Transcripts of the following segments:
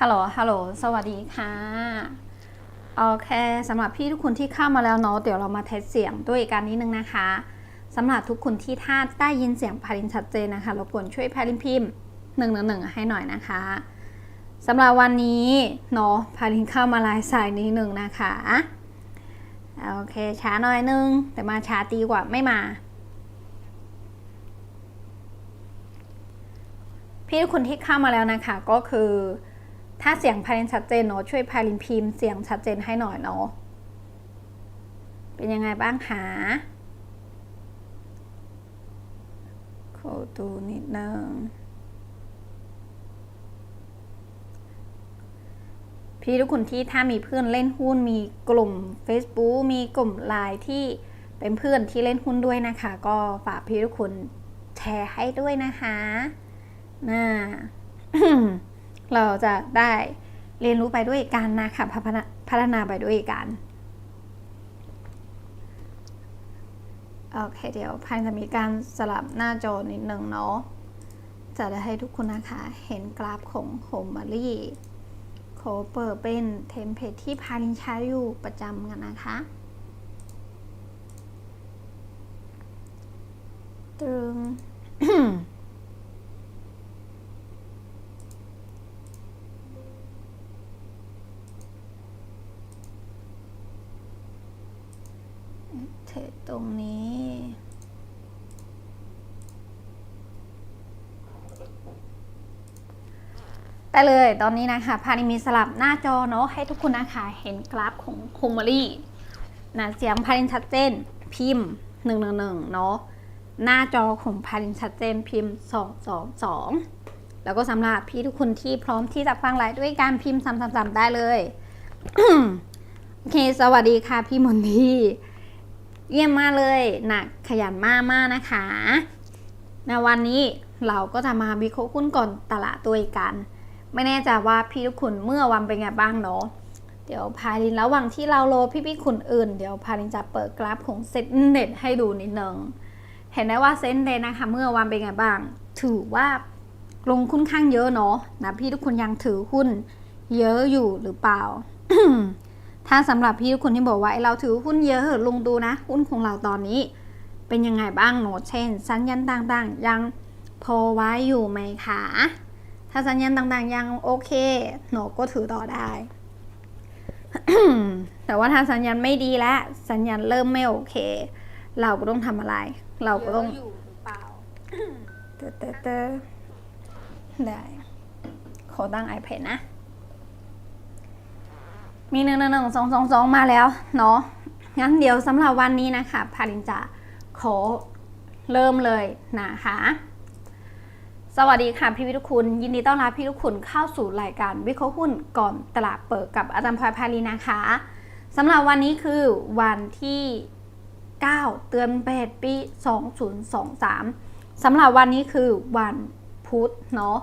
ฮัลโหล ฮัลโหล สวัสดีค่ะ โอเคสำหรับพี่ทุกคนที่เข้ามาแล้วเนาะ เดี๋ยวเรามาเทสเสียงด้วยกันนิดนึงนะคะสำหรับทุกคนที่ถ้าได้ยินเสียงพารินชัดเจนนะคะรบกวนช่วยพารินพิมพ์หนึ่งหนึ่งหนึ่งให้หน่อยนะคะสำหรับวันนี้เนาะพารินเข้ามาลายสายนิดหนึ่งนะคะ โอเค ช้าหน่อยนึง แต่มาช้าดีกว่าไม่มาพี่ทุกคนที่เข้ามาแล้วนะคะก็คือ ถ้าเสียงพาลินชัดเจนเนาะช่วยพาลินพิมพ์เสียงชัดเจนให้หน่อยเนาะเป็นยังไงบ้างคะขอดูนิดนึงพี่ทุกคนที่ถ้ามีเพื่อนเล่นหุ้นมีกลุ่ม Facebook มีกลุ่มไลน์ที่เป็นเพื่อนที่เล่นหุ้นด้วยนะคะ ก็ฝากพี่ทุกคนแชร์ให้ด้วยนะคะน่า เราจะได้เรียนรู้ไปด้วยกันนะคะพัฒนาพัฒนาไปด้วยกันโอเคเดี๋ยวพันจะมีการสลับหน้าจอนิดนึงเนาะจะได้ให้ทุกคนนะคะ เห็นกราฟของโฮมมารีโคเปิดเป็นเทมเพลตที่พาลินใช้อยู่ประจำกันนะคะตรึง เทรดตรงนี้ แต่เลยตอนนี้นะคะพานิมีสลับหน้าจอเนาะให้ทุกคนนะคะเห็นกราฟของโคม a รีนะเสียงพานินชัดเจนพิมพ์1นึเนาะหน้าจอของพานินชัดเจนพิมพ์222แล้วก็สำหรับพี่ทุกคนที่พร้อมที่จะฟังไลฟ์ด้วยการพิมพ์ซ้ำๆๆได้เลยโอเค สวัสดีค่ะพี่มนที เยี่ยมมากเลยหนักขยันมากมากนะคะในวันนี้เราก็จะมาวิเคราะห์หุ้นก่อนตลาดตัวอีกกัน ไม่แน่ใจว่าพี่ทุกคนเมื่อวันเป็นไงบ้างเนาะเดี๋ยวพาลินระหว่างที่เราโลพี่พี่คุณอื่น เดี๋ยวพาลินจะเปิดกราฟของเซ็ตเน็ตให้ดูนิดนึงเห็นได้ว่าเซ็นเดนะคะ เมื่อวันเป็นไงบ้าง ถือว่าลงค่อนข้างเยอะเนาะนะพี่ทุกคนยังถือหุ้นเยอะอยู่หรือเปล่า ถ้าสำหรับพี่ทุกคนที่บอกว่าไอ้เราถือหุ้นเยอะเหอะลงดูนะ หุ้นของเราตอนนี้ เป็นยังไงบ้างเนาะเช่น สัญญาณต่างๆ ยังพอไว้อยู่ไหมคะ ถ้าสัญญาณต่างๆ ยังโอเคหนูก็ถือต่อได้ แต่ว่าถ้าสัญญาณไม่ดีแล้ว สัญญาณเริ่มไม่โอเค เราก็ต้องทำอะไร เราก็ต้องอยู่หรือเปล่าเตอเตอเตอได้ขอตั้ง iPad นะ มีหนึ่งหนึ่งหนึ่งสองสองสองมาแล้วเนาะงั้นเดี๋ยวสำหรับวันนี้นะคะพารินจะขอเริ่มเลยนะคะ สวัสดีค่ะพี่วิทุกคุณ ยินดีต้อนรับพี่ทุกคุณเข้าสู่รายการวิเคราะห์หุ้นก่อนตลาดเปิดกับอาจารย์พลอยพารีนะคะสำหรับวันนี้คือวันที่ 9เดือนเปดปี 2023สำหรับวันนี้คือวันพุธเนาะ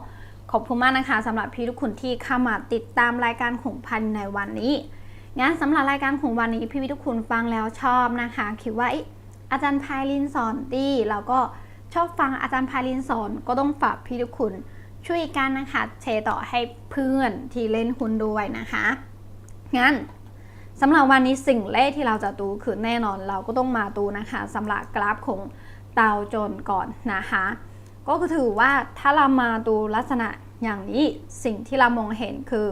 ขอบคุณมากนะคะสำหรับพี่ทุกคนที่เข้ามาติดตามรายการของพันในวันนี้งั้นสำหรับรายการของวันนี้พี่ทุกคนฟังแล้วชอบนะคะ คิดว่าอาจารย์พายลินสอนดีเราก็ชอบฟังอาจารย์พายลินสอนก็ต้องฝากพี่ทุกคนช่วยกันนะคะแชร์ต่อให้เพื่อนที่เล่นหุ้นด้วยนะคะงั้นสำหรับวันนี้สิ่งแรกที่เราจะดูคือแน่นอนเราก็ต้องมาดูนะคะสำหรับกราฟของดาจนก่อนนะคะ ก็คือถือว่าถ้าเรามาดูลักษณะอย่างนี้สิ่งที่เรามองเห็นคือ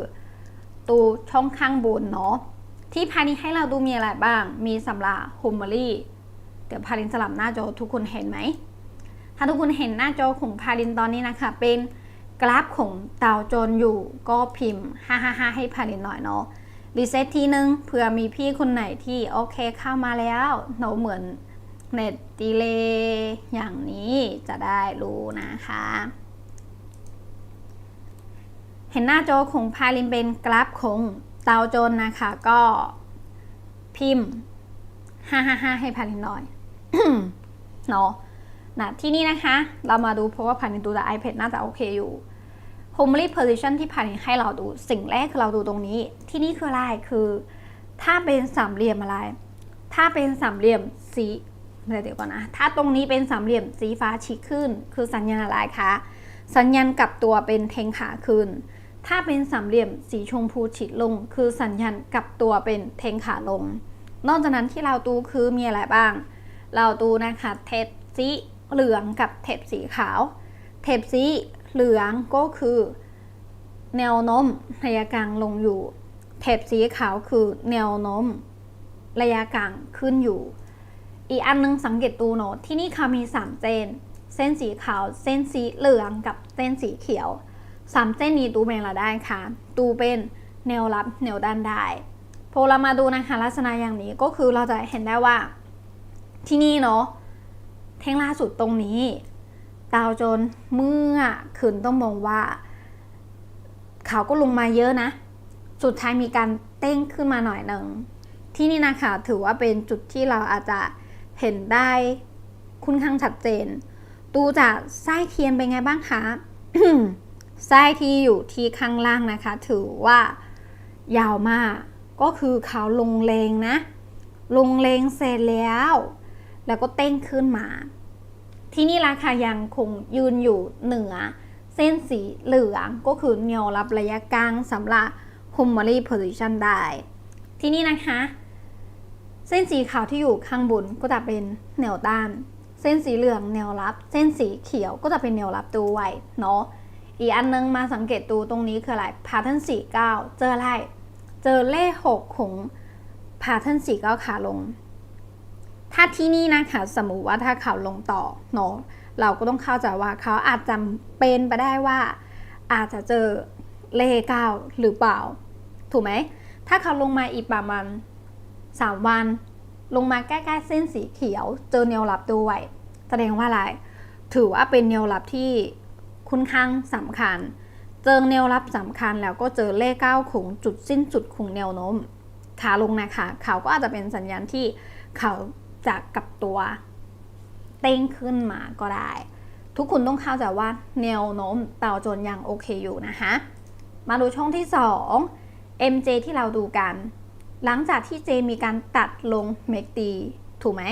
ตูช่องข้างบนเนาะที่ภายนี้ให้เราดูมีอะไรบ้าง มีสำหรับฮุมเบอรี่เดี๋ยวพาลินสลับหน้าจอทุกคนเห็นไหม ถ้าทุกคนเห็นหน้าจอของพาลินตอนนี้นะคะ เป็นกราฟของดาวโจนอยู่ก็พิมพ์ 555 ให้พาลินหน่อยเนาะรีเซ็ตทีนึงเผื่อมีพี่คนไหนที่โอเคเข้ามาแล้วเนาเหมือน เน็ตดีเลย์อย่างนี้จะได้รู้นะคะ เห็นหน้าโจของพาลินเป็นกราฟของดาโจนนะคะ ก็พิมพ์ 555 ให้พาลินหน่อยเนาะนะที่นี่นะคะ เรามาดูเพราะว่าผ่านดูจาก iPad น่าจะโอเคอยู่ Homely Position ที่ผ่านให้เราดู สิ่งแรกคือเราดูตรงนี้ ที่นี่คืออะไรคือ ถ้าเป็นสามเหลี่ยมอะไร ถ้าเป็นสามเหลี่ยมสี เดี๋ยวก่อนนะ ถ้าตรงนี้เป็นสามเหลี่ยมสีฟ้าฉีกขึ้น คือสัญญาณอะไรคะ สัญญาณกลับตัวเป็นเทงขาขึ้น ถ้าเป็นสามเหลี่ยมสีชมพูฉีดลง คือสัญญาณกลับตัวเป็นเทงขาลง นอกจากนั้นที่เราดูคือมีอะไรบ้าง เราดูนะคะเทปสีเหลืองกับเทปสีขาว เทปสีเหลืองก็คือ แนวโน้มระยะกลางลงอยู่ เทปสีขาวคือแนวโน้มระยะกลางขึ้นอยู่ อีกอันนึงสังเกตดูเนาะที่นี่ค่ะมีสามเส้น เส้นสีขาว เส้นสีเหลืองกับเส้นสีเขียวสามเส้นนี้ดูเป็นอะไรได้คะดูเป็นแนวรับแนวด้านได้พอเรามาดูนะคะลักษณะอย่างนี้ก็คือเราจะเห็นได้ว่า ที่นี่เนาะเท่งล่าสุดตรงนี้ดาวโจนเมื่อคืนต้องมองว่าเขาก็ลงมาเยอะนะ สุดท้ายมีการเต้งขึ้นมาหน่อยหนึ่งที่นี่นะคะถือว่าเป็นจุดที่เราอาจจะ เห็นได้ค่อนข้างชัดเจน ดูจากไส้เทียนเป็นไงบ้างคะไส้ที่อยู่ที่ข้างล่างนะคะ ถือว่ายาวมาก ก็คือเขาลงเลงนะ ลงเลงเสร็จแล้ว แล้วก็เต้งขึ้นมา ที่นี่ราคายังคงยืนอยู่เหนือ เส้นสีเหลืองก็คือแนวรับระยะกลางสำหรับ h u m m e r y position ได้ ที่นี่นะคะ เส้นสีขาวที่อยู่ข้างบนก็จะเป็นแนวต้าน เส้นสีเหลืองแนวรับ เส้นสีเขียวก็จะเป็นแนวรับด้วยเนาะอีกอันนึงมาสังเกตดูตรงนี้คืออะไร pattern 49เก้าเจออะไร เจอเลข6ของ pattern 49ขาลง ถ้าที่นี่นะคะสมมุติว่าถ้าขาลงต่อเนาะเราก็ต้องเข้าใจว่าเขาอาจจะเป็นไปได้ว่า อาจจะเจอเลขเก้าหรือเปล่า ถูกไหมถ้าเขาลงมาอีกประมาณ 3 วัน ลงมาใกล้ๆเส้นสีเขียว เจอแนวรับด้วย แสดงว่าอะไร ถือว่าเป็นแนวรับที่ค่อนข้างสำคัญ เจอแนวรับสำคัญแล้วก็เจอเลขเก้าของจุดสิ้นสุดของแนวโน้มขาลงนะคะเขาก็อาจจะเป็นสัญญาณที่เขาจะกลับตัว เต้งขึ้นมาก็ได้ ทุกคนต้องเข้าใจว่าแนวโน้มเต่าจนยังโอเคอยู่นะคะมาดูช่องที่ 2 MJ ที่เราดูกัน หลังจากที่ J มีการตัดลงเมกตีถูกไหม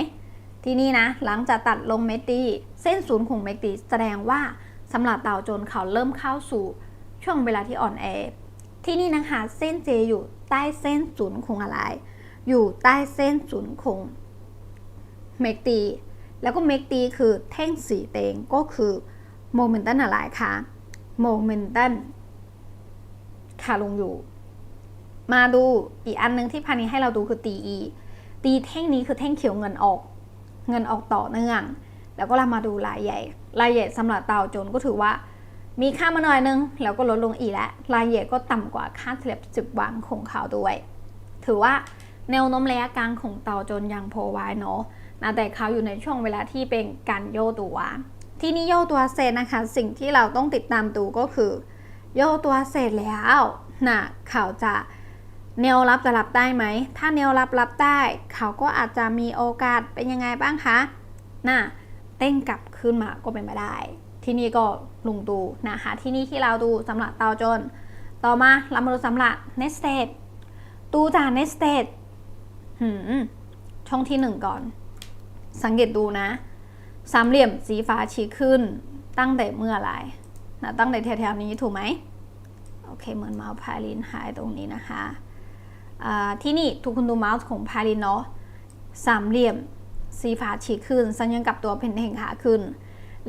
ที่นี่นะ หลังจากตัดลงเมกตีเส้นศูนย์ของเมกตีแสดงว่าสำหรับเต่าโจนเขาเริ่มเข้าสู่ช่วงเวลาที่อ่อนแอ ที่นี่นะคะเส้น J อยู่ใต้เส้นศูนย์ของอะไร อยู่ใต้เส้นศูนย์ของเมกตีแล้วก็เมกตีคือแท่งสีเตงก็คือโมเมนตัมอะไรคะโมเมนตัมขาลงอยู่ มาดูอีกอันนึงที่พันนี้ให้เราดูคือตีอีตีแท่งนี้คือแท่งเขียวเงินออก เงินออกต่อเนื่อง แล้วก็เรามาดูรายใหญ่ รายใหญ่สำหรับเตาโจนก็ถือว่า มีค่ามาหน่อยนึง แล้วก็ลดลงอีกแล้วรายใหญ่ก็ต่ำกว่าค่าเฉลี่ยสิบวันของเขาด้วย ถือว่าแนวโน้มระยะกลางของเตาโจนยังพอไว้เนาะนะแต่เขาอยู่ในช่วงเวลาที่เป็นการโยตัว ที่นี่โยตัวเสร็จนะคะ สิ่งที่เราต้องติดตามดูก็คือ โยตัวเสร็จแล้วนะเขาจะ แนวรับจะรับได้ไหม ถ้าแนวรับรับได้ เขาก็อาจจะมีโอกาสเป็นยังไงบ้างคะน่ะเต้งกลับขึ้นมาก็เป็นไปได้ ที่นี่ก็ลงดูนะคะที่นี่ที่เราดูสำหรับเตาจน ต่อมาเรามาดูสำหรับ next state ดูจาก next state หืมช่องที่หนึ่งก่อน สังเกตดูนะ สามเหลี่ยมสีฟ้าชี้ขึ้น ตั้งแต่เมื่อไร่นะตั้งแต่แถวๆนี้ถูกไหมโอเค เหมือนเมาส์พาลินหายตรงนี้นะคะ ที่นี่ทุกคนดูเมาส์ของพาลินเนาะสามเหลี่ยมสีฟ้าชี้ขึ้นสัญญาณกับตัวเป็นแห่งขาขึ้น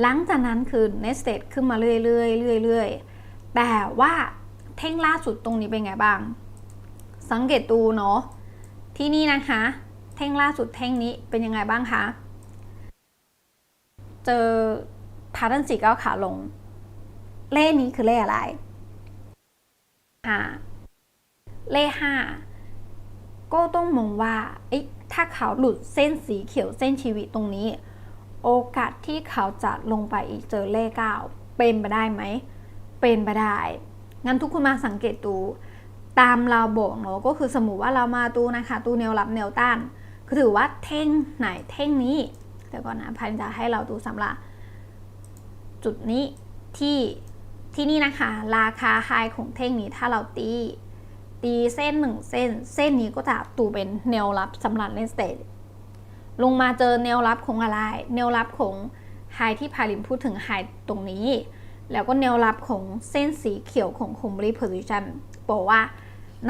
หลังจากนั้นคือเนสเตดขึ้นมาเรื่อยๆเรื่อยๆแต่ว่าเท่งล่าสุดตรงนี้เป็นไงบ้าง สังเกตดูเนาะที่นี่นะคะ เท่งล่าสุดเท่งนี้เป็นยังไงบ้างคะเจอพาร์ทันสีก้าวขาลง เลขนี้คือเลขอะไรห้าเลขห้า ก็ต้องมองว่าเอ๊ะถ้าเขาหลุดเส้นสีเขียวเส้นชีวิตตรงนี้ โอกาสที่เขาจะลงไปอีกเจอเลขเก้าเป็นไปได้ไหม เป็นไปได้ งั้นทุกคนมาสังเกตดู ตามเราบอกเนาะก็คือสมมติว่าเรามาดูนะคะ ตู้แนวรับแนวต้านคือถือว่าเท่งไหนเท่งนี้เดี๋ยวก่อนนะพันจะให้เราดูสำหรับจุดนี้ที่ที่นี่นะคะ ราคาไฮของเท่งนี้ถ้าเราตี ตีเส้นหนึ่งเส้น เส้นนี้ก็จะตูเป็นแนวรับสำหรับเล่นสเตทลงมาเจอแนวรับของอะไร แนวรับของไฮที่พาลิมพูดถึงไฮตรงนี้ แล้วก็แนวรับของเส้นสีเขียวของ c o m b r y Position บอกว่า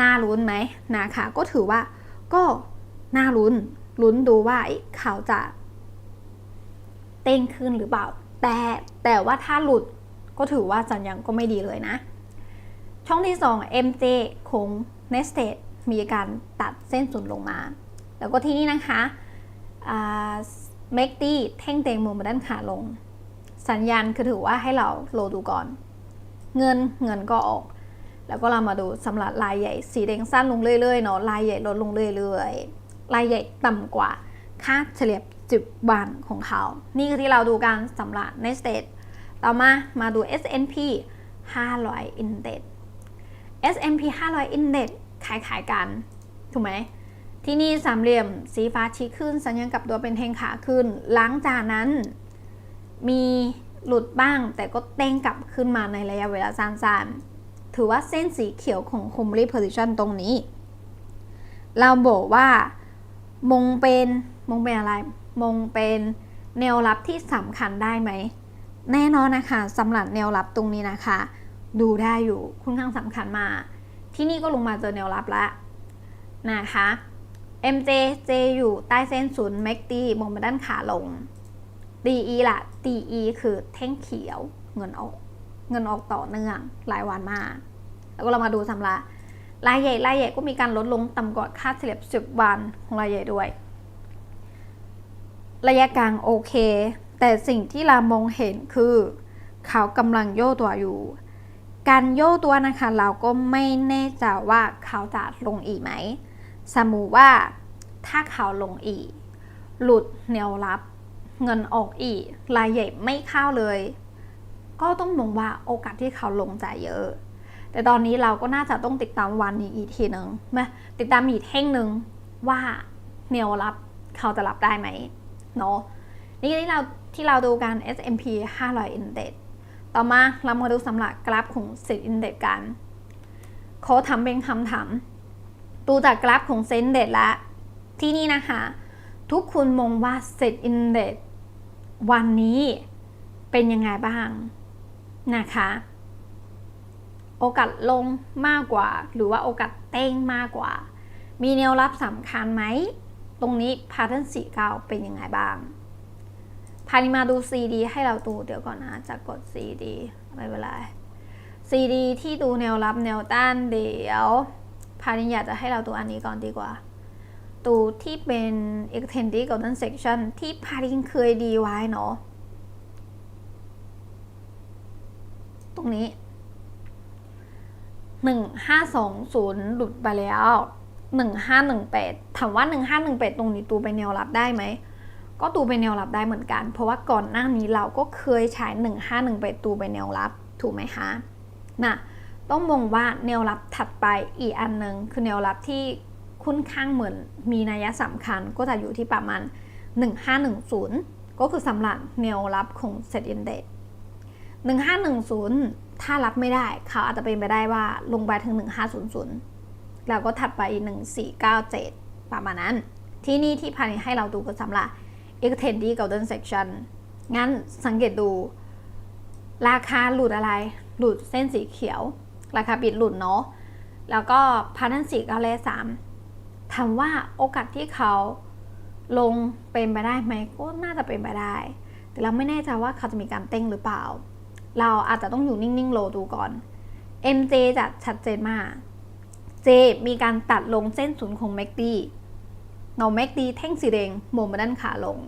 น่าลุ้นไหมนะคะก็ถือว่าก็น่าลุ้นลุ้นดูว่าเขาจะ เต้งขึ้นหรือเปล่า แต่แต่ว่าถ้าหลุดก็ถือว่าสัญญาณก็ไม่ดีเลยนะ ช่องที่ 2 MJ ของ n e s t e d มีการตัดเส้นศูนย์ลงมา แล้วก็ที่นี่นะคะเมกตี้เท่งเตงมุมมาด้านขาลง สัญญาณคือถือว่าให้เราโลดูก่อน เงินเงินก็ออก แล้วก็เรามาดูสำหรับลายใหญ่สีแดงสั้นลงเรื่อยๆเนาะลายใหญ่ลดลงเรื่อยๆลายใหญ่ต่ำกว่าค่าเฉลี่ยจุดวันของเขา นี่คือที่เราดูกันสำหรับ n e s t e d ต่อมามาดู S&P 500 Index S&P 500 Index ขายขายกัน ถูกไหม ที่นี่สามเหลี่ยมสีฟ้าชี้ขึ้น สัญญาณกลับตัวเป็นเทงขาขึ้น หลังจากนั้น มีหลุดบ้างแต่ก็เต้งกลับขึ้นมาในระยะเวลาสั้นๆ ถือว่าเส้นสีเขียวของ c o m b r y Position ตรงนี้ เราบอกว่ามงเป็นมงเป็นอะไร มงเป็นแนวรับที่สำคัญได้ไหม แน่นอนนะคะสำหรับแนวรับตรงนี้นะคะ ดูได้อยู่ค่อนข้างสำคัญมา ที่นี่ก็ลงมาเจอแนวรับแล้วนะคะ MJ J อยู่ใต้เส้นศูนย์ MACD มองไปด้านขาลง DE ละ DE คือแท่งเขียวเงินออก เงินออกต่อเนื่องหลายวันมา แล้วก็เรามาดูสำหรับรายใหญ่รายใหญ่ก็มีการลดลงต่ำกว่าค่าเฉลี่ย10 วันของรายใหญ่ด้วย ระยะกลางโอเค แต่สิ่งที่เรามองเห็นคือ เขากำลังโยกตัวอยู่ การโยกตัวนะคะ เราก็ไม่แน่ใจว่าเขาจะลงอีกไหม สมมุติว่าถ้าเขาลงอีก หลุดแนวรับเงินออกอีกรายใหญ่ไม่เข้าเลย ก็ต้องมองว่าโอกาสที่เขาลงจะเยอะ แต่ตอนนี้เราก็น่าจะต้องติดตามวันนี้อีกทีหนึ่งมาติดตามอีกเท่งหนึ่งว่าแนวรับเขาจะรับได้ไหมเนาะนี่ที่เราที่เราดูกัน S&P 500 Index ต่อมาเรามาดูสำหรับกราฟของ Set Index กันขอทำเป็นคำถามดูจากกราฟของ Set Index และที่นี่นะคะ ทุกคนมองว่า Set Index วันนี้เป็นยังไงบ้างนะคะ โอกาสลงมากกว่า หรือว่าโอกาสเต้งมากกว่า มีแนวรับสำคัญไหม ตรงนี้พาเทิร์นสีเก้าเป็นยังไงบ้าง พานิมาดู CD ให้เราดูเดี๋ยวก่อนนะจะกด CD ไม่เป็นไร CD ที่ดูแนวรับแนวต้านเดี๋ยวพานิอยากจะให้เราดูอันนี้ก่อนดีกว่า ตูที่เป็น extended golden section ที่พารินเคยดีไว้เนาะตรงนี้1520หลุดไปแล้ว1518ถามว่า1518ตรงนี้ตูไปแนวรับได้ไหม ก็ตูไปแนวรับได้เหมือนกัน เพราะว่าก่อนหน้านี้เราก็เคยใช้ 1518ตูไปแนวรับถูกไหมคะน่ะต้องมองว่าแนวรับถัดไปอีกอันหนึ่งคือแนวรับที่ค่อนข้างเหมือนมีนัยสำคัญก็จะอยู่ที่ประมาณ 1510 ก็คือสำหรับแนวรับของ Set Index 1510 ถ้ารับไม่ได้เขาอาจจะเป็นไปได้ว่าลงไปถึง 1500 แล้วก็ถัดไปอีก 1497 ประมาณนั้น ที่นี่ที่พานิให้เราดูก็สำหรับ Extended Golden Section งั้นสังเกตดู ราคาหลุดอะไร หลุดเส้นสีเขียว ราคาปิดหลุดเนาะ แล้วก็พันสี่เก้าเลสามถามว่าโอกาสที่เขาลงเป็นไปได้ไหมก็น่าจะเป็นไปได้ แต่เราไม่แน่ใจว่าเขาจะมีการเต้งหรือเปล่า เราอาจจะต้องอยู่นิ่งๆโลดูก่อน MJ จะชัดเจนมาก J มีการตัดลงเส้นศูนย์ของ MACD เนาะ MACD แท่งสีแดงมุมมด้านขาลง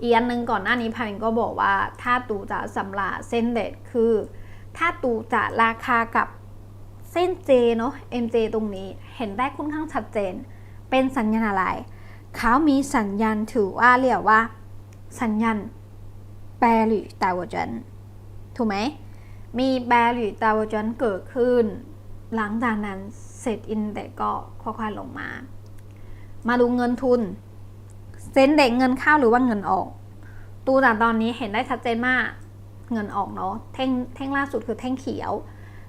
อีกอันหนึ่งก่อนหน้านี้พารินก็บอกว่า ถ้าตูจะสำราเส้นเด็ดคือ ถ้าตูจะราคากับเส้น J เนาะ MJ ตรงนี้เห็นได้ค่อนข้างชัดเจน เป็นสัญญาณอะไร เขามีสัญญาณถือว่าเรียกว่า สัญญาณแปรหรือดาวจันถูกไหม มีแบหรือดาวจันเกิดขึ้น หลังจากนั้นเสร็จอินเด็กก็ค่อยๆลงมา มาดูเงินทุนเส้นเด็กเงินเข้าหรือว่าเงินออก ตูจากตอนนี้เห็นได้ชัดเจนมากเงินออกเนาะแท่งแท่งล่าสุดคือแท่งเขียว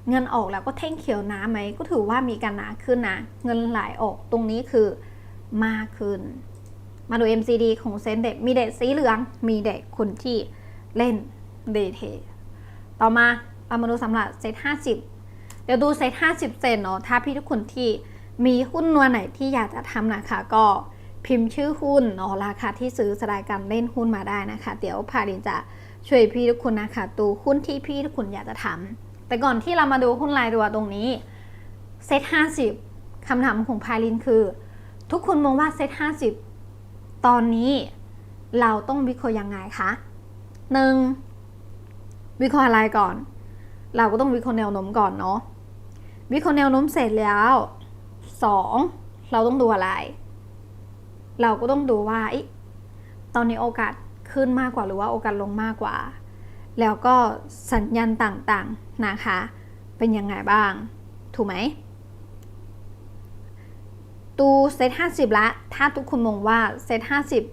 เงินออกแล้วก็แท่งเขียวหนาไหมก็ถือว่ามีการหนาขึ้นนะ เงินไหลออกตรงนี้คือมากขึ้น มาดู MCD ของเซนเด็กมีเด็กสีเหลือง มีเด็กคนที่เล่นเดทเทต่อมาเรามาดูสำหรับเซต50 เดี๋ยวดูเซต50 เซนเนาะถ้าพี่ทุกคนที่ มีหุ้นนัวไหนที่อยากจะทำนะคะก็พิมพ์ชื่อหุ้นเนาะราคาที่ซื้อสลายการเล่นหุ้นมาได้นะคะ เดี๋ยวพารินจะช่วยพี่ทุกคนนะคะดูหุ้นที่พี่ทุกคนอยากจะทำแต่ก่อนที่เรามาดูหุ้นรายตัวตรงนี้เซต50คำถามของพารินคือ ทุกคนมองว่าเซต50ตอนนี้เราต้องวิเคราะห์ยังไงคะหนึ่งวิเคราะห์อะไรก่อน เราก็ต้องวิเคราะห์แนวโน้มก่อนเนาะวิเคราะห์แนวโน้มเสร็จแล้ว สองเราต้องดูอะไร เราก็ต้องดูว่าอตอนนี้โอกาสขึ้นมากกว่าหรือว่าโอกาสลงมากกว่า แล้วก็สัญญาณต่างๆนะคะ เป็นยังไงบ้าง ถูกไหมตูเซต50ละ ถ้าทุกคนมองว่าเซต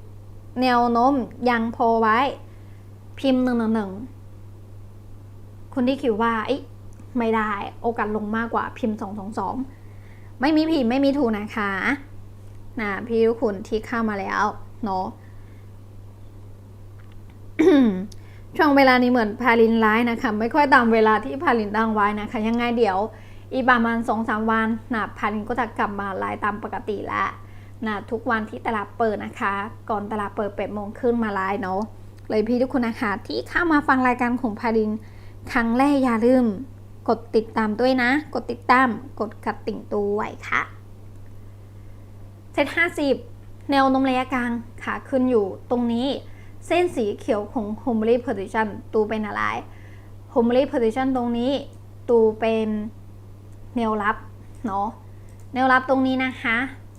50แนวโน้มยังพอไว้ พิมพ์หนึ่งหนึ่งหนึ่งคนที่คิดว่าไม่ได้ โอกาสลงมากกว่าพิมพ์222 ไม่มีผิดไม่มีถูกนะคะนะพี่ทุกคนที่เข้ามาแล้วเนาะช่วงเวลานี้เหมือนพาลินไลน์นะคะ ไม่ค่อยตามเวลาที่พาลินตั้งไว้นะคะ ยังไงเดี๋ยว อีกประมาณสองสามวันนะพาลินก็จะกลับมาไลน์ตามปกติแล้วนะทุกวันที่ตลาดเปิดนะคะ ก่อนตลาดเปิดเป็ดโมงขึ้นมาไลน์เนาะเลยพี่ทุกคนนะคะที่เข้ามาฟังรายการของพาลินครั้งแรกอย่าลืม กดติดตามด้วยนะ กดติดตาม กดกระติ่งด้วยค่ะเซต50แนวโน้มระยะกลางขาขึ้นอยู่ตรงนี้ เส้นสีเขียวของ h o m e l y position ตูเป็นอะไร h o m e l y position ตรงนี้ตูเป็นแนวรับเนาะแนวรับตรงนี้นะคะ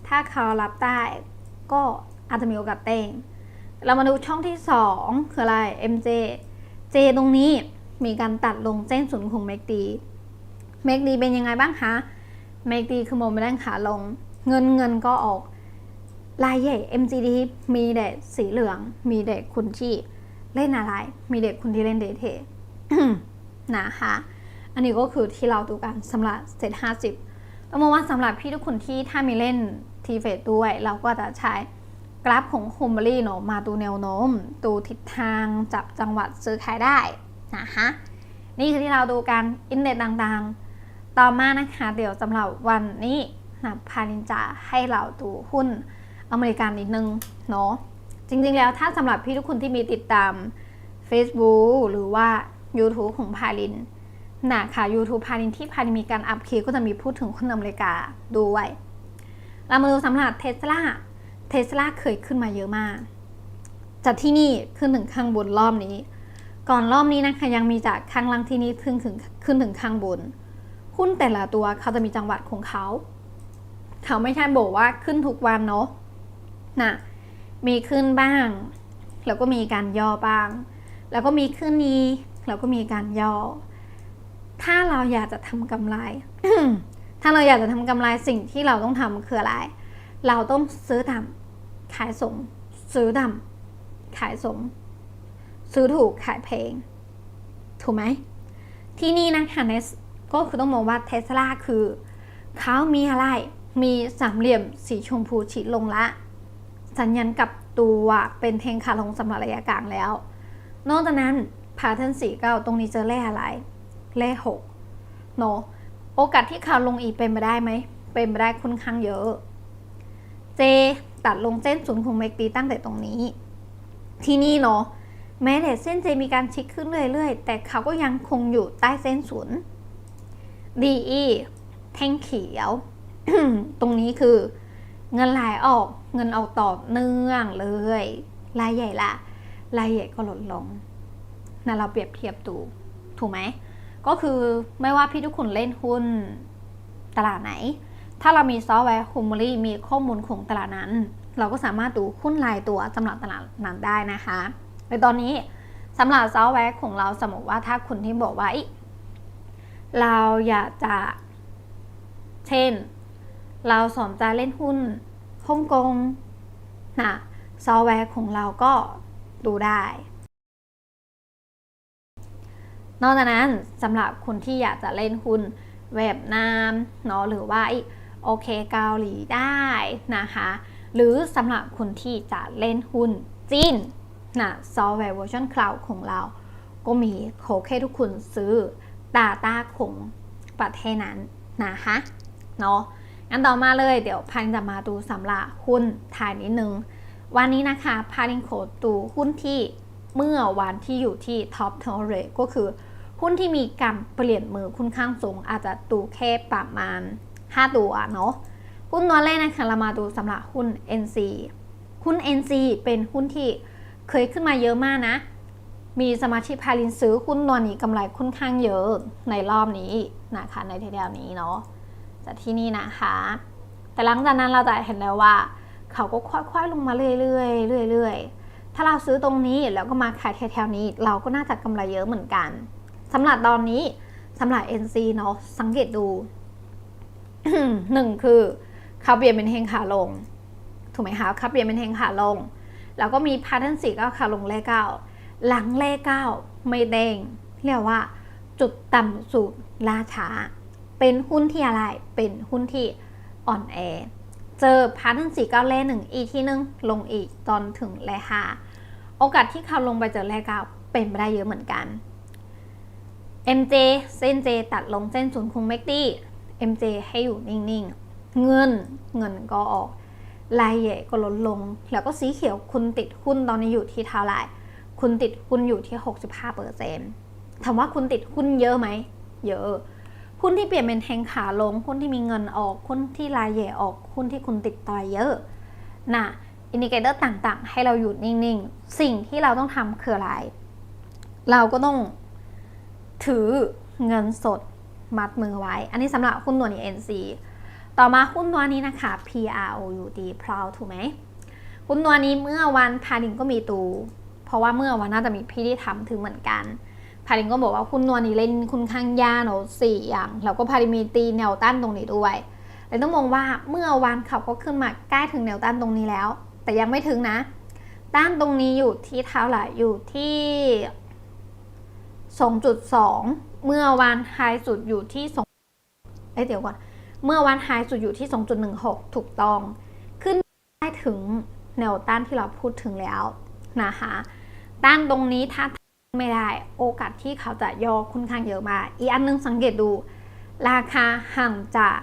ถ้าเขารับได้ก็อาจจะมีโอกาสเต้งเรามาดูช่องที่ 2 คืออะไร MJ J ตรงนี้ มีการตัดลงเส้นศูนย์ของเมกดีเมกดีเป็นยังไงบ้างคะเมกดีคือโมเมนตัมขาลง เงินเงินก็ออกลายใหญ่ MGD มีเด็กสีเหลือง มีเด็กคุณที่เล่นอะไร มีเด็กคุณที่เล่นเดทเทนะคะ อันนี้ก็คือที่เราดูกันสำหรับเซตห้าสิบเรามองว่าสำหรับพี่ทุกคนที่ถ้ามีเล่นทีเฟตด้วย เราก็จะใช้กราฟของโฮมเบอรี่เนาะมาดูแนวโน้ม ดูทิศทางจับจังหวัดซื้อขายได้ นะคะนี่คือที่เราดูการอินเด็กต่างๆ ต่อมานะคะเดี๋ยวสำหรับวันนี้นะพาลินจะให้เราดูหุ้นอเมริกันนิดนึงเนาะจริงๆแล้วถ้าสำหรับพี่ทุกคนที่มีติดตาม Facebook หรือว่า YouTube ของพาลินนะค่ะ YouTube พาลินที่พาลินมีการอัพคลิปก็จะมีพูดถึงหุ้นอเมริกาด้วยเรามาดูสำหรับเทสลาเทสลาเคยขึ้นมาเยอะมาก จากที่นี่ขึ้นถึงข้างบนรอบนี้ ก่อนรอบนี้นะคะยังมีจากข้างล่างที่นี้ขึ้นถึงขึ้นถึงข้างบน หุ้นแต่ละตัวเขาจะมีจังหวัดของเขา เขาไม่ใช่บอกว่าขึ้นทุกวันเนาะนะมีขึ้นบ้าง แล้วก็มีการย่อบ้าง แล้วก็มีขึ้นนี้แล้วก็มีการย่อ ถ้าเราอยากจะทำกำไร ถ้าเราอยากจะทำกำไรสิ่งที่เราต้องทำคืออะไร เราต้องซื้อต่ำขายส่งซื้อต่ำขายส่ง ซื้อถูกขายแพงถูกไหม ที่นี่นะคะเนสก็คือต้องมองว่าเทสลาคือเขามีอะไร มีสามเหลี่ยมสีชมพูฉีดลงละ สัญญาณกับตัวเป็นเทงขาลงสำหรับระยะกลางแล้ว นอกจากนั้นพาเทนสีเก้าตรงนี้เจอเลขอะไร เลขหกเนาะโอกาสที่ขาลงอีกเป็นไปได้ไหม เป็นไปได้ค่อนข้างเยอะ เจตัดลงเส้นศูนย์ของเมกดีตั้งแต่ตรงนี้ ที่นี่เนาะ แม้แต่เส้นเจมีการชิคขึ้นเรื่อยๆ แต่เขาก็ยังคงอยู่ใต้เส้นศูนย์ DE แท่งเขียว ตรงนี้คือ เงินไหลออกเงินออกต่อเนื่องเลยรายใหญ่ละรายใหญ่ก็ลดลงนั่นเราเปรียบเทียบดูถูกไหม ก็คือไม่ว่าพี่ทุกคนเล่นหุ้นตลาดไหน ถ้าเรามีซอฟต์แวร์คูม l รี่มีข้อมูลของตลาดนั้น เราก็สามารถดูหุ้นรายตัวสำหรับตลาดนั้นได้นะคะ ในตอนนี้สำหรับซอฟต์แวร์ของเราสมมติว่าถ้าคุณที่บอกว่าเอ้เราอยากจะ เช่น เราสนใจเล่นหุ้นฮ่องกงนะซอฟต์แวร์ของเราก็ดูได้ นอกจากนั้นสำหรับคนที่อยากจะเล่นหุ้นเวียดนามเนาะหรือว่าโอเคเกาหลีได้นะคะ หรือสำหรับคนที่จะเล่นหุ้นจีน นะซอฟต์แวร์เวอร์ชันคลาวด์ของเรา ก็มีโคแค่ทุกคนซื้อ Data ของประเทศนั้นนะคะเนาะงั้นต่อมาเลยเดี๋ยวพันจะมาดูสำหรับหุ้นถ่ายนิดนึง วันนี้นะคะพาริโคดูหุ้นที่เมื่อวันที่อยู่ที่ท็อปเทอร์เรก็คือ หุ้นที่มีการเปลี่ยนมือค่อนข้างสูง อาจจะดูแค่ประมาณ 5 ตัวเนาะหุ้นตัวแรกนะคะเรามาดูสำหรับหุ้น NC หุ้น NC เป็นหุ้นที่ เคยขึ้นมาเยอะมากนะ มีสมาชิกพาลินซื้อหุ้นตัวนี้กำไรค่อนข้างเยอะในรอบนี้นะคะในเทเดียวนี้เนาะจากที่นี่นะคะ แต่หลังจากนั้นเราจะเห็นแล้วว่า เขาก็ค่อยๆลงมาเรื่อยๆเรื่อยๆถ้าเราซื้อตรงนี้แล้วก็มาขายแถวๆนี้ เราก็น่าจะกำไรเยอะเหมือนกันสำหรับตอนนี้สำหรับ NC เนาะสังเกตดูหนึ่งคือเขาเปลี่ยนเป็นเฮงขาลง ถูกไหมคะเขาเปลี่ยนเป็นเฮงขาลง แล้วก็มีพาร์ทนสี่ก็ขาลงเลขเก้าหลังเลขเก้าไม่เด้งเรียกว่า จุดต่ำสุดล่าช้า เป็นหุ้นที่อะไรเป็นหุ้นที่อ่อนแอเจอพาร์ทนสี่เก้าเลขหนึ่งอีกที่หนึ่งลงอีกตอนถึงเลขห้าโอกาสที่เขาลงไปเจอเลขเก้าเป็นไปได้เยอะเหมือนกัน MJ เส้น J ตัดลงเส้นศูนย์คงเมกตี้ MJ ให้อยู่นิ่งๆ เงินเงินก็ออก รายใหญ่ก็ลดลง แล้วก็สีเขียวคุณติดหุ้นตอนนี้อยู่ที่เท่าไหร่คุณติดหุ้นอยู่ที่ 65เปอร์เซ็นต์ถามว่าคุณติดหุ้นเยอะไหม เยอะหุ้นที่เปลี่ยนเป็นแทงขาลงหุ้นที่มีเงินออกหุ้นที่รายใหญ่ออกหุ้นที่คุณติดต่อยเยอะนะอินดิเคเตอร์ต่างๆ ให้เราอยู่นิ่งๆ สิ่งที่เราต้องทำคืออะไร เราก็ต้องถือเงินสดมัดมือไว้ อันนี้สำหรับหุ้นตัวนี้ NC ต่อมาหุ้นตัวนี้นะคะ PROUD Proud ถูกไหมหุ้นตัวนี้เมื่อวันพาดิงก็มีตู เพราะว่าเมื่อวันน่าจะมีพี่ที่ทำถึงเหมือนกันพาดิงก็บอกว่าหุ้นตัวนี้เล่นคุณข้างยาเนาะสี่อย่าง แล้วก็พาดิมีตีแนวต้านตรงนี้ด้วยเลยต้องมองว่าเมื่อวันเขาก็ขึ้นมาใกล้ถึงแนวต้านตรงนี้แล้ว แต่ยังไม่ถึงนะ ต้านตรงนี้อยู่ที่เท่าไหร่อยู่ที่2.2 เมื่อวันไฮสุดอยู่ที่2เอ้ยเดี๋ยวก่อน เมื่อวันไฮสุดอยู่ที่ 2.16 ถูกต้อง ขึ้นได้ถึงแนวต้านที่เราพูดถึงแล้วนะคะต้านตรงนี้ถ้าไม่ได้โอกาสที่เขาจะย่อค่อนข้างเยอะมากอีกอันนึงสังเกตดู ราคาห่างจาก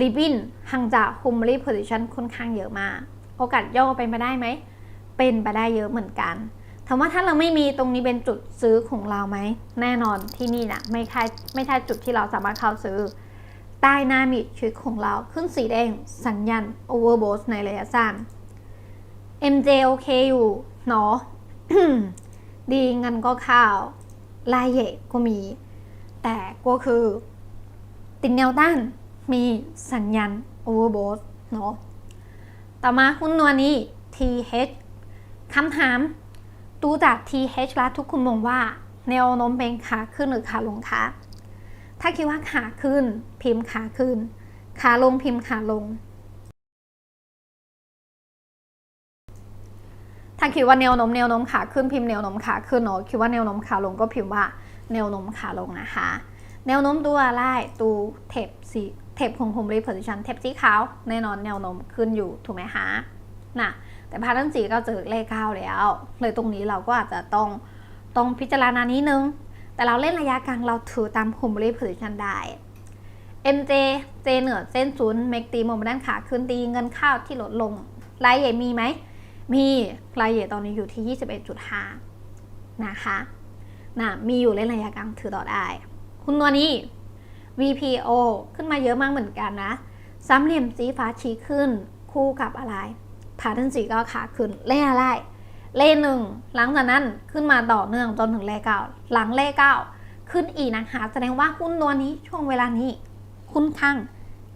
รีบินห่างจากฮุมรีโพซิชันค่อนข้างเยอะมาก โอกาสย่อเป็นไปได้ไหม เป็นไปได้เยอะเหมือนกันถามว่าถ้าเราไม่มีตรงนี้เป็นจุดซื้อของเราไหม แน่นอนที่นี่นะไม่ใช่ไม่ใช่จุดที่เราสามารถเข้าซื้อ ใต้หน้ามิดชุดของเราขึ้นสีแดง สัญญาณ overbought ในระยะสั้น MJ โอเคอยู่เนาะดีเงินก็เข้าวลายใหญ่ก็มี แต่ก็คือ ติดแนวต้านมีสัญญาณ overbought เนาะต่อมาหุ้นตัวนี้ TH คำถามดูจาก TH แล้วทุกคนมองว่า แนวโน้มเป็นขาขึ้นหรือขาลงคะ ถ้าคิดว่าขาขึ้น พิมพ์ขาขึ้น ขาลงพิมพ์ขาลง ถ้าคิดว่าแนวโน้มแนวโน้มขาขึ้นพิมพ์แนวโน้มขาขึ้นเนาะคิดว่าแนวโน้มขาลงก็พิมพ์ว่าแนวโน้มขาลงนะคะ แนวโน้มตัวไล่ตูเทปสีเทปของ home reposition เทปสีขาวแน่นอนแนวโน้มขึ้นอยู่ถูกไหมคะน่ะแต่พาร์ทนสีก็เจอเลขเก้าแล้ว เลยตรงนี้เราก็อาจจะต้องต้องพิจารณานิดนึง แต่เราเล่นระยะกลางเราถือตามคุมบริ position ได้ MJ เจเหนือเส้นศูนย์เมกตีโมเมนตัมขาขึ้นตีเงินเข้าที่ลดลงรายใหญ่มีไหม มีรายใหญ่ตอนนี้อยู่ที่ 21.5 นะคะนะมีอยู่เล่นระยะกลางถือต่อได้ คุณตัวนี้ VPO ขึ้นมาเยอะมากเหมือนกันนะสามเหลี่ยมสีฟ้าชี้ขึ้นคู่กับอะไรพาทันสีก็ขาขึ้นเลขอะไร เลขหนึ่งหลังจากนั้นขึ้นมาต่อเนื่องจนถึงเลขเก้าหลังเลขเก้าขึ้นอีกนะคะแสดงว่าหุ้นตัวนี้ช่วงเวลานี้ค่อนข้าง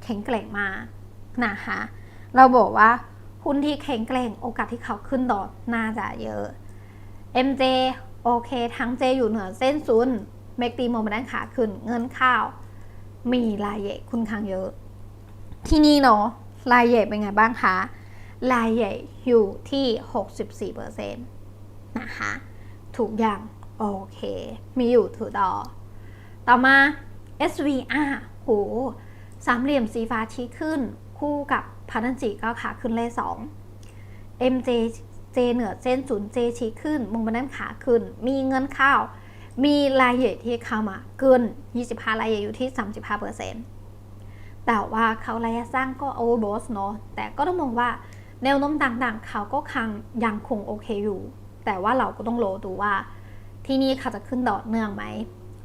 แข็งแกร่งมานะคะเราบอกว่าหุ้นที่แข็งแกร่งโอกาสที่เขาขึ้นต่อน่าจะเยอะ MJ โอเค ทั้ง J อยู่เหนือเส้นศูนย์เมกตีโมมาด้านขาขึ้น เงินข้าว มีรายใหญ่ค่อนข้างเยอะ ที่นี่เนาะรายใหญ่เป็นไงบ้างคะ รายใหญ่อยู่ที่ 64%นะคะถูกอย่างโอเค มีอยู่ถือต่อ ต่อมา SVR โหสามเหลี่ยมสีฟ้าชี้ขึ้น คู่กับพันธจิก็ขาขึ้นเลข2 MJ J เหนือเส้นศูนย์ J ชี้ขึ้นมุมบันด้านขาขึ้น มีเงินเข้า มีรายใหญ่ที่เข้ามาเกิน 25 รายใหญ่อยู่ที่ 35%แต่ว่าเขาระยะสั้นก็โอเวอร์บอสเนาะแต่ก็ต้องมองว่า แนวโน้มต่างๆ เขาก็คังยังคงโอเคอยู่ แต่ว่าเราก็ต้องโลดูว่า ที่นี่เขาจะขึ้นต่อเนื่องไหม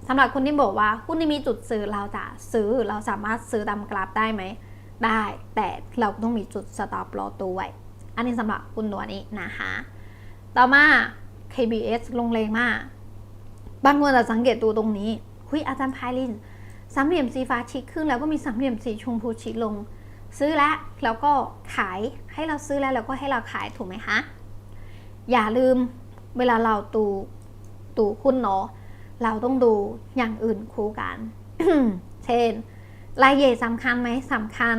สำหรับคนที่บอกว่าหุ้นที่มีจุดซื้อเราจะซื้อเราสามารถซื้อตามกราฟได้ไหม ได้ แต่เราก็ต้องมีจุดสต็อปรอตัวไว้ อันนี้สำหรับคุณตัวนี้นะคะต่อมา KBS ลงแรงมาก บางคนอาจสังเกตดูตรงนี้ คุยอาจารย์ไพลินสามเหลี่ยมสีฟ้าชิคขึ้นแล้วก็มีสามเหลี่ยมสีชมพูชิคลง ซื้อแล้วแล้วก็ขายให้เราซื้อแล้วแล้วก็ให้เราขายถูกไหมคะอย่าลืมเวลาเราตูตูหุ้นเนาะเราต้องดูอย่างอื่นคู่กัน เช่นรายใหญ่สำคัญไหมสำคัญ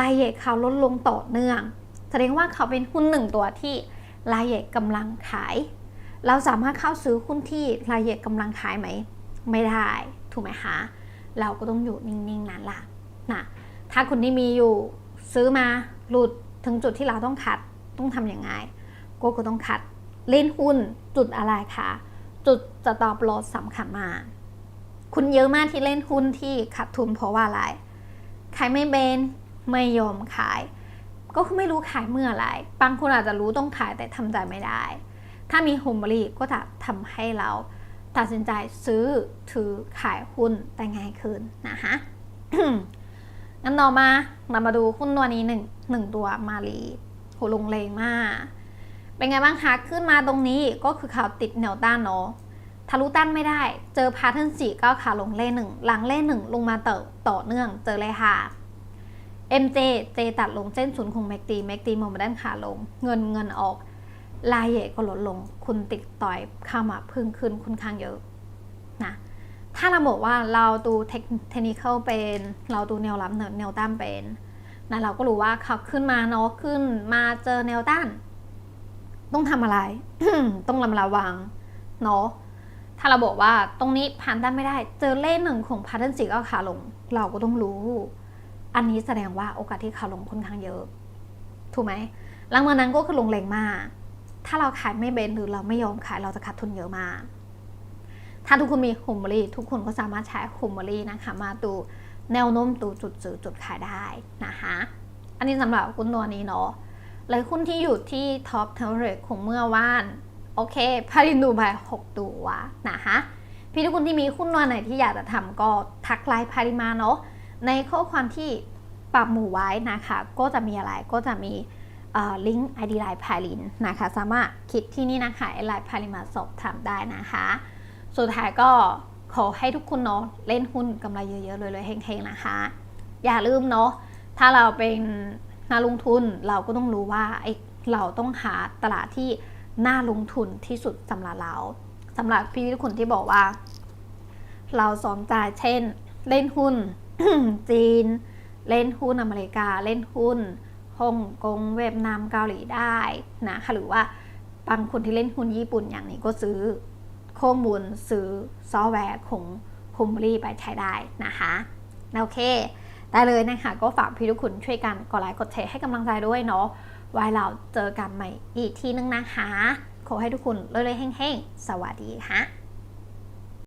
รายใหญ่เขาลดลงต่อเนื่อง แสดงว่าเขาเป็นหุ้นหนึ่งตัวที่รายใหญ่กำลังขาย เราสามารถเข้าซื้อหุ้นที่รายใหญ่กำลังขายไหม ไม่ได้ ถูกไหมคะ เราก็ต้องอยู่นิ่งๆนั่นล่ะนะ ถ้าคุณที่มีอยู่ซื้อมาหลุดถึงจุดที่เราต้องคัดต้องทำยังไงก็ก็ต้องคัดเล่นหุ้นจุดอะไรคะจุดจะตอบลดสำคัญมากคุณเยอะมากที่เล่นหุ้นที่ขาดทุนเพราะว่าอะไรขายไม่เบนไม่ยอมขาย ก็คือไม่รู้ขายเมื่อไรบางคนอาจจะรู้ต้องขายแต่ทำใจไม่ได้ ถ้ามีโฮมบรีก็จะทำให้เราตัดสินใจซื้อถือขายหุ้นได้ง่ายขึ้นนะคะ งั้นต่อมาเรามาดูหุ้นตัวนี้หนึ่งหนึ่งตัวมาลีโหลงเลงมาก เป็นไงบ้างคะขึ้นมาตรงนี้ก็คือข่าวติดแนวต้านเนาะทะลุต้านไม่ได้ เจอพาร์ทันสี่ก็ขาลงเล่หนึ่งหลังเล่หนึ่งลงมาต่อต่อเนื่องเจอเลยค่ะ MJ เจตัดลงเส้นศูนย์ของแม็กตีแม็กตีมองมาด้านขาลง เงินเงินออกรายใหญ่ก็ลดลง คุณติดต่อยเข้ามาพึ่งขึ้นค่อนข้างเยอะนะ ถ้าเราบอกว่าเราดูเทคนิคเป็นเราดูแนวรับแนวต้านเป็นนะเราก็รู้ว่าเขาขึ้นมาเนาะขึ้นมาเจอแนวต้าน ต้องทำอะไร ต้องระมัดระวังเนาะถ้าเราบอกว่าตรงนี้ผ่านด้านไม่ได้ เจอเลขหนึ่งของพาร์ทนอร์สีก็ขาลง เราก็ต้องรู้ อันนี้แสดงว่าโอกาสที่ขาลงค่อนข้างเยอะ ถูกไหมหลังจากนั้นก็คือลงแรงมาก ถ้าเราขายไม่เบนหรือเราไม่ยอมขายเราจะขาดทุนเยอะมาก ถ้าทุกคนมีโฮมบรีทุกคนก็สามารถใช้โฮมบรีนะคะมาดูแนวโน้มตูจุดซื้อจุดขายได้นะคะอันนี้สำหรับหุ้นตัวนี้เนาะเลยหุ้นที่อยู่ที่ท็อปเทเลเรของเมื่อวานโอเคพารินดูไป6ตัวนะคะพี่ทุกคนที่มีหุ้นตัวไหนที่อยากจะทำก็ทักไลน์พาริมาเนาะในข้อความที่ปรับหมู่ไว้นะคะ ก็จะมีอะไรก็จะมีลิงก์ ID ไลน์พารินนะคะ สามารถคลิกที่นี่นะคะไลน์พาริมาสอบถามได้นะคะ สุดท้ายก็ขอให้ทุกคนเนาะเล่นหุ้นกำไรเยอะๆเลยเลยๆเฮงๆนะคะ อย่าลืมเนาะถ้าเราเป็นนักลงทุนเราก็ต้องรู้ว่าไอเราต้องหาตลาดที่น่าลงทุนที่สุดสำหรับเราสำหรับพี่ทุกคนที่บอกว่า เราสนใจเช่น เล่นหุ้นจีน เล่นหุ้นอเมริกา เล่นหุ้นฮ่องกงเวียดนามเกาหลีได้นะคะหรือว่าบางคนที่เล่นหุ้นญี่ปุ่นอย่างนี้ก็ซื้อ ข้อมูลซื้อซอฟต์แวร์ของคุมบรีไปใช้ได้นะคะโอเค ได้เลยนะคะ ก็ฝากพี่ทุกคนช่วยกันกดไลค์กดแชร์ให้กำลังใจด้วยเนาะไว้เราเจอกันใหม่อีกทีนึงนะคะ ขอให้ทุกคนเรื่อยๆแห้งๆ สวัสดีค่ะ